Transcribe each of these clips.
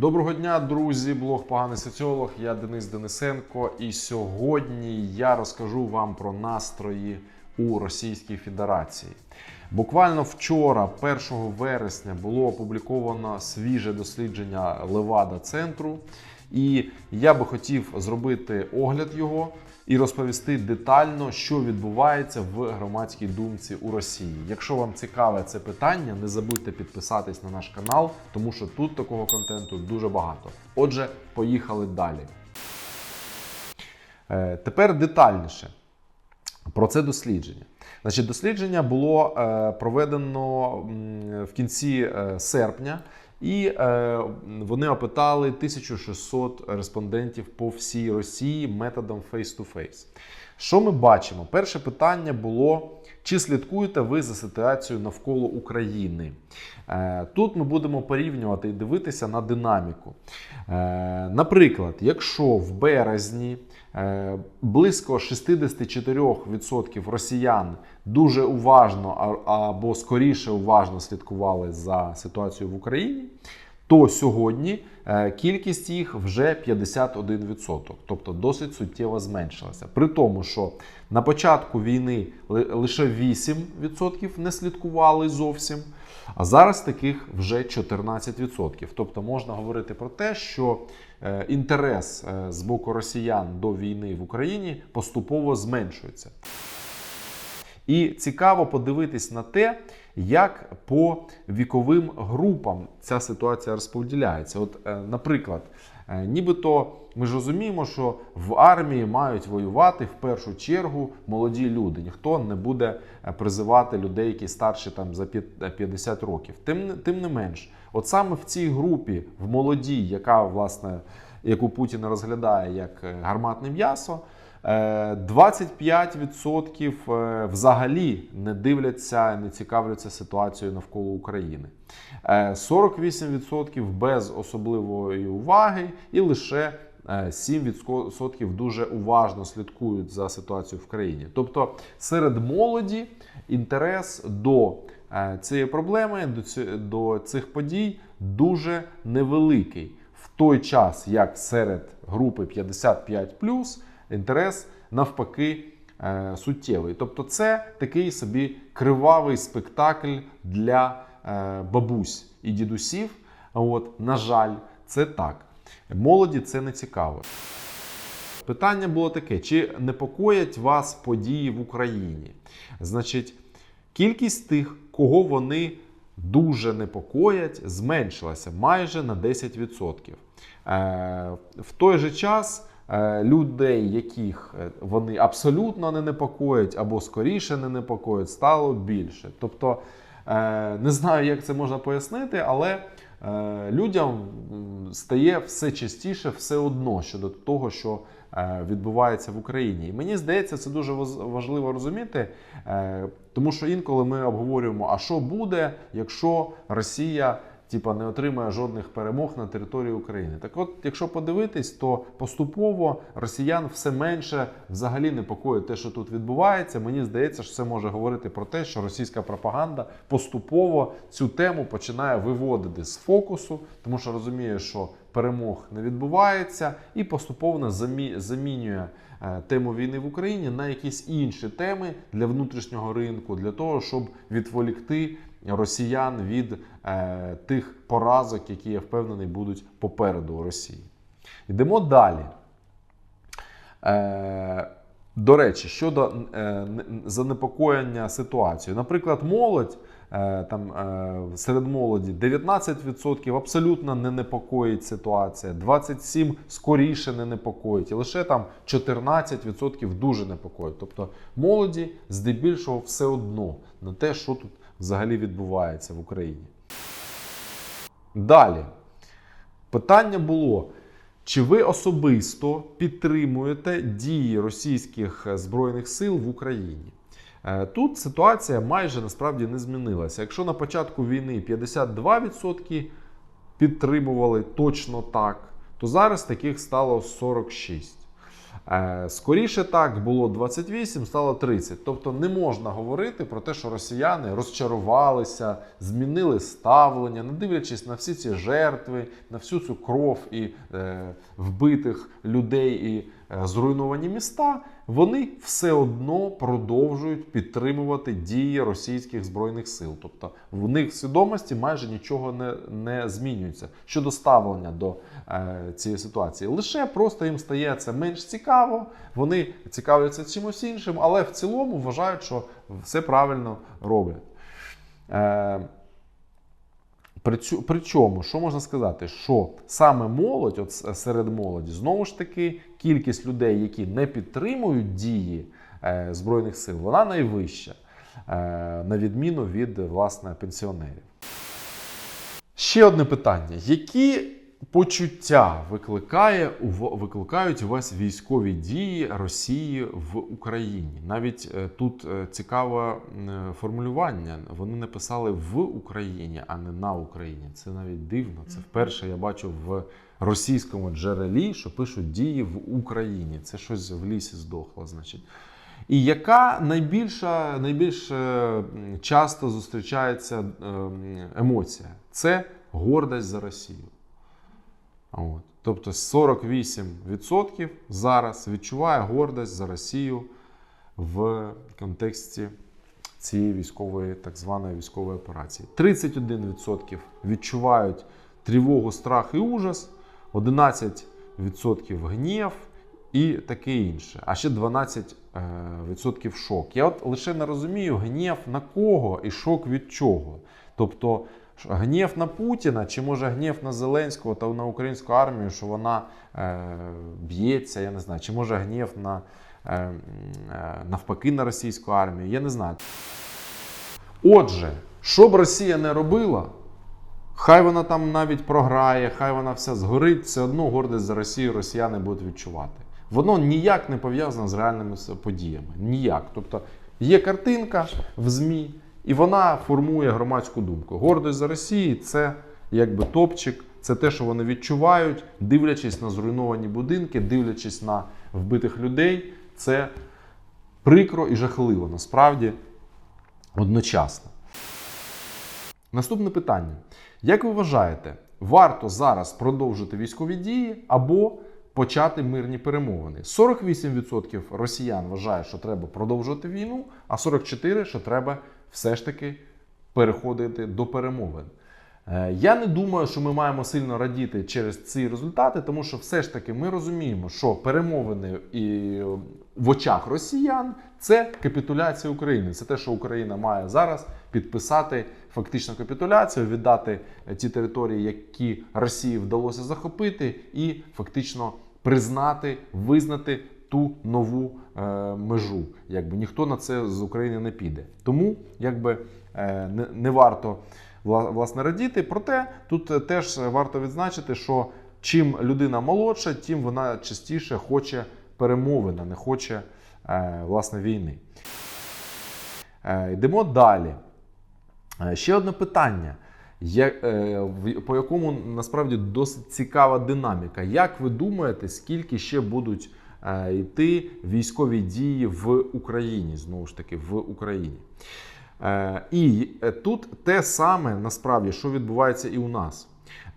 Доброго дня, друзі! Блог Поганий соціолог. Я Денис Денисенко. І сьогодні я розкажу вам про настрої у Російській Федерації. Буквально вчора, 1 вересня, було опубліковано свіже дослідження Левада центру. І я би хотів зробити огляд його і розповісти детально, що відбувається в громадській думці у Росії. Якщо вам цікаве це питання, не забудьте підписатись на наш канал, тому що тут такого контенту дуже багато. Отже, поїхали далі. Е, Тепер детальніше про це дослідження. Значить, дослідження було е, проведено в кінці е, серпня, і е, вони опитали 1600 респондентів по всій Росії методом face-to-face. Що ми бачимо? Перше питання було: чи слідкуєте ви за ситуацією навколо України? Е, Тут ми будемо порівнювати і дивитися на динаміку. Е, Наприклад, якщо в березні близько 64% росіян дуже уважно або скоріше уважно слідкували за ситуацією в Україні, то сьогодні е, кількість їх вже 51%, тобто досить суттєво зменшилася. При тому, що на початку війни ли- лише 8% не слідкували зовсім, а зараз таких вже 14%. Тобто можна говорити про те, що е, інтерес е, з боку росіян до війни в Україні поступово зменшується. І цікаво подивитись на те, як по віковим групам ця ситуація розподіляється. От, е, наприклад, нібито ми ж розуміємо, що в армії мають воювати в першу чергу молоді люди. Ніхто не буде е, призивати людей, які старші там за п'ят- е, 50 років. Тим, тим не менш, от саме в цій групі, в молодій, яка власне яку Путін розглядає як е, гарматне м'ясо. Е, 25% е, взагалі не дивляться, не цікавляться ситуацією навколо України. Е, 48% без особливої уваги, і лише е, 7% дуже уважно слідкують за ситуацією в країні. Тобто серед молоді інтерес до е, цієї проблеми, до цих подій дуже невеликий. В той час, як серед групи 55 інтерес навпаки е, суттєвий. Тобто, це такий собі кривавий спектакль для е, бабусь і дідусів. От, на жаль, це так. Молоді це не цікаво. Питання було таке: чи непокоять вас події в Україні? Значить, кількість тих, кого вони дуже непокоять, зменшилася майже на 10%. Е, В той же час людей, яких е, вони абсолютно не непокоять або скоріше не непокоять, стало більше. Тобто, е, не знаю, як це можна пояснити, але е, людям стає все частіше все одно щодо того, що е, відбувається в Україні. І мені здається, це дуже важливо розуміти, е, тому що інколи ми обговорюємо, а що буде, якщо Росія. Типа не отримає жодних перемог на території України. Так от, якщо подивитись, то поступово росіян все менше взагалі непокоїть те, що тут відбувається. Мені здається, що це може говорити про те, що російська пропаганда поступово цю тему починає виводити з фокусу, тому що розуміє, що перемог не відбувається, і поступово замі- замінює е, тему війни в Україні на якісь інші теми для внутрішнього ринку, для того, щоб відволікти росіян від е, тих поразок, які я впевнений будуть попереду Росії. Йдемо далі. Е, до речі, щодо е, занепокоєння ситуацією. Наприклад, молодь е, там е, серед молоді 19% абсолютно не непокоїть ситуація, 27% скоріше не непокоїть, і лише там 14% дуже непокоїть. Тобто молоді здебільшого все одно на те, що тут взагалі відбувається в Україні. Далі. Питання було: чи ви особисто підтримуєте дії російських збройних сил в Україні? Е, Тут ситуація майже насправді не змінилася. Якщо на початку війни 52% підтримували точно так, то зараз таких стало 46%. Е, Скоріше так було 28, стало 30. Тобто не можна говорити про те, що росіяни розчарувалися, змінили ставлення, не дивлячись на всі ці жертви, на всю цю кров і е, вбитих людей і е, зруйновані міста. Вони все одно продовжують підтримувати дії російських збройних сил. Тобто в них свідомості майже нічого не, не змінюється щодо ставлення до е, цієї ситуації. Лише просто їм стає це менш цікаво. Вони цікавляться чимось іншим, але в цілому вважають, що все правильно роблять. Е, Причому, що можна сказати, що саме молодь, от серед молоді, знову ж таки, кількість людей, які не підтримують дії е, Збройних сил, вона найвища, е, на відміну від власне пенсіонерів. Ще одне питання: які почуття викликає викликають у вас військові дії Росії в Україні? Навіть е, тут е, цікаве е, формулювання. Вони написали в Україні, а не на Україні. Це навіть дивно. Це вперше я бачу в російському джерелі, що пишуть дії в Україні. Це щось в лісі здохло, значить. І яка найбільша, найбільш часто зустрічається емоція? Це гордость за Росію. От. Тобто 48% зараз відчуває гордость за Росію в контексті цієї військової, так званої військової операції. 31% відчувають тривогу, страх і ужас, 11% гнів і таке інше. А ще 12% е, шок. Я от лише не розумію гнів на кого і шок від чого. Тобто гнів на Путіна, чи може гнів на Зеленського та на українську армію, що вона е, б'ється, я не знаю, чи може гнів на е, е, навпаки на російську армію, я не знаю. Отже, що б Росія не робила, хай вона там навіть програє, хай вона вся згорить, все одно гордість за Росію росіяни будуть відчувати. Воно ніяк не пов'язано з реальними подіями. Ніяк. Тобто є картинка в ЗМІ, і вона формує громадську думку. Гордість за Росію це якби топчик, це те, що вони відчувають, дивлячись на зруйновані будинки, дивлячись на вбитих людей. Це прикро і жахливо насправді одночасно. Наступне питання. Як ви вважаєте, варто зараз продовжити військові дії або почати мирні перемовини? 48% росіян вважають, що треба продовжувати війну, а 44% що треба все ж таки переходити до перемовин. Е, Я не думаю, що ми маємо сильно радіти через ці результати, тому що все ж таки ми розуміємо, що перемовини і в очах росіян це капітуляція України. Це те, що Україна має зараз підписати фактично капітуляцію, віддати ті території, які Росії вдалося захопити, і фактично признати, визнати ту нову е, межу. Якби ніхто на це з України не піде. Тому якби е, не, не варто власне радіти. Проте тут е, теж варто відзначити, що чим людина молодша, тим вона частіше хоче перемовин, а не хоче е, власне війни. Е, Йдемо далі. Е, Ще одне питання, е, по якому насправді досить цікава динаміка. Як ви думаєте, скільки ще будуть йти військові дії в Україні? Знову ж таки, в Україні? Е, І е, тут те саме насправді, що відбувається і у нас.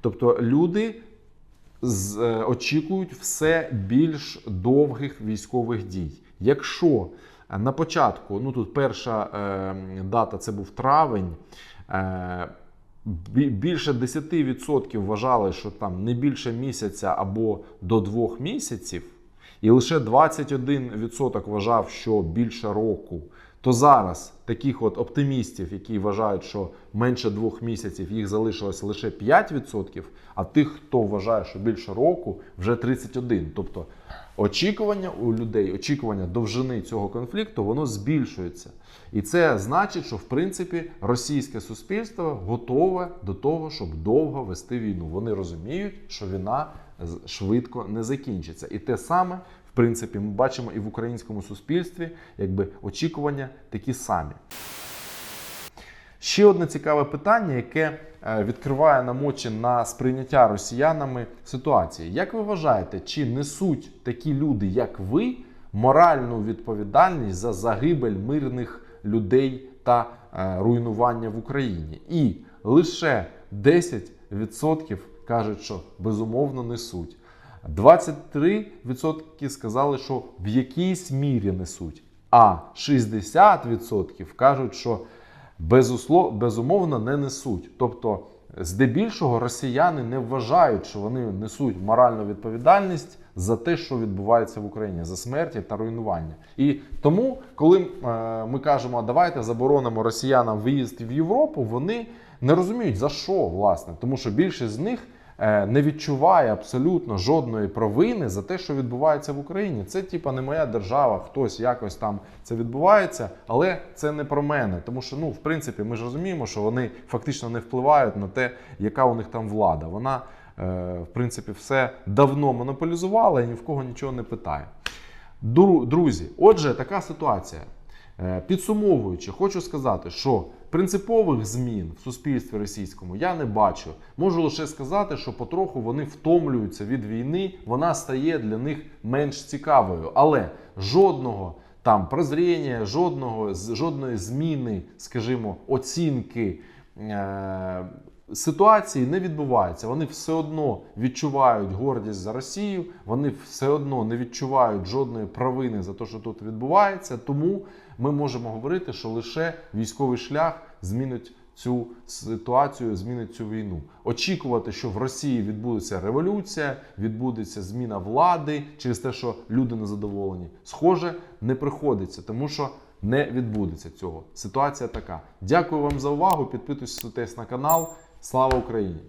Тобто люди з, е, очікують все більш довгих військових дій. Якщо на початку, ну тут перша дата це був травень. Більше 10% вважали, що там не більше місяця або до двох місяців, і лише 21% вважав, що більше року. То зараз таких от оптимістів, які вважають, що менше двох місяців їх залишилось лише 5%, а тих, хто вважає, що більше року, вже 31%. Тобто очікування у людей, очікування довжини цього конфлікту, воно збільшується. І це значить, що в принципі російське суспільство готове до того, щоб довго вести війну. Вони розуміють, що війна швидко не закінчиться. І те саме, в принципі, ми бачимо і в українському суспільстві, якби очікування такі самі. Ще одне цікаве питання, яке е, відкриває нам очі на сприйняття росіянами ситуації. Як ви вважаєте, чи несуть такі люди, як ви, моральну відповідальність за загибель мирних людей та е, руйнування в Україні? І лише 10% кажуть, що безумовно несуть. 23% сказали, що в якійсь мірі несуть, а 60% кажуть, що безусло, безумовно не несуть. Тобто, здебільшого росіяни не вважають, що вони несуть моральну відповідальність за те, що відбувається в Україні, за смерті та руйнування. І тому, коли е, ми кажемо, давайте заборонимо росіянам виїзд в Європу, вони не розуміють за що власне, тому що більшість з них не відчуває абсолютно жодної провини за те, що відбувається в Україні. Це типа не моя держава, хтось якось там це відбувається, але це не про мене. Тому що, ну, в принципі, ми ж розуміємо, що вони фактично не впливають на те, яка у них там влада. Вона, е, в принципі, все давно монополізувала і ні в кого нічого не питає. Друзі, отже, така ситуація. Е, Підсумовуючи, хочу сказати, що принципових змін в суспільстві російському я не бачу. Можу лише сказати, що потроху вони втомлюються від війни, вона стає для них менш цікавою. Але жодного там прозріння, жодного, жодної зміни, скажімо, оцінки. Е- Ситуації не відбувається. Вони все одно відчувають гордість за Росію, вони все одно не відчувають жодної провини за те, що тут відбувається. Тому ми можемо говорити, що лише військовий шлях змінить цю ситуацію, змінить цю війну. Очікувати, що в Росії відбудеться революція, відбудеться зміна влади через те, що люди незадоволені, схоже, не приходиться, тому що не відбудеться цього. Ситуація така. Дякую вам за увагу. Підписуйтесь на канал. Слава Україні!